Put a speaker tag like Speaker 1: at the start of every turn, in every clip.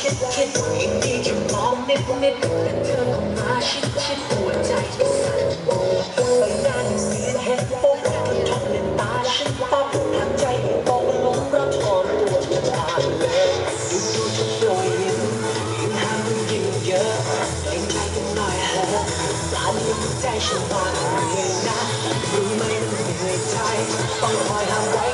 Speaker 1: คิดคิดยิ่งดีแค่มองนิดนิดแต่เธอก็มาชิดชิดหัวใจใบหน้าที่เสียเห็นปุ๊บเธอทำเป็นตาฉันปั๊บทำใจตกลงรับถอนตัวเธอผ่านเลดูดูจนโดยยิ้มยิ่งห้ามยิ่งเยอะเล่นใจกันหน่อยเถอะปลาลิ้นใจฉันมาเลยนะรู้ไหมเหนื่อยใจต้องคอยห้ามไว้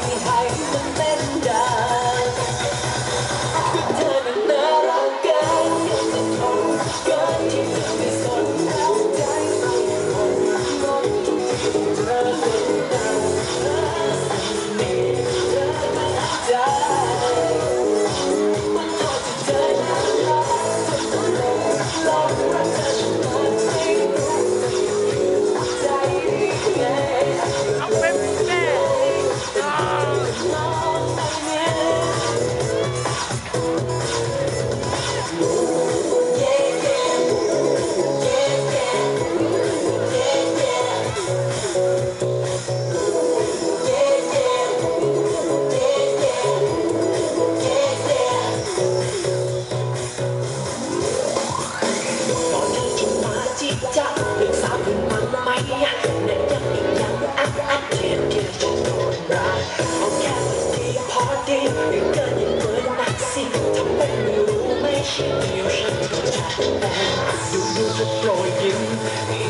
Speaker 1: ใช่เดี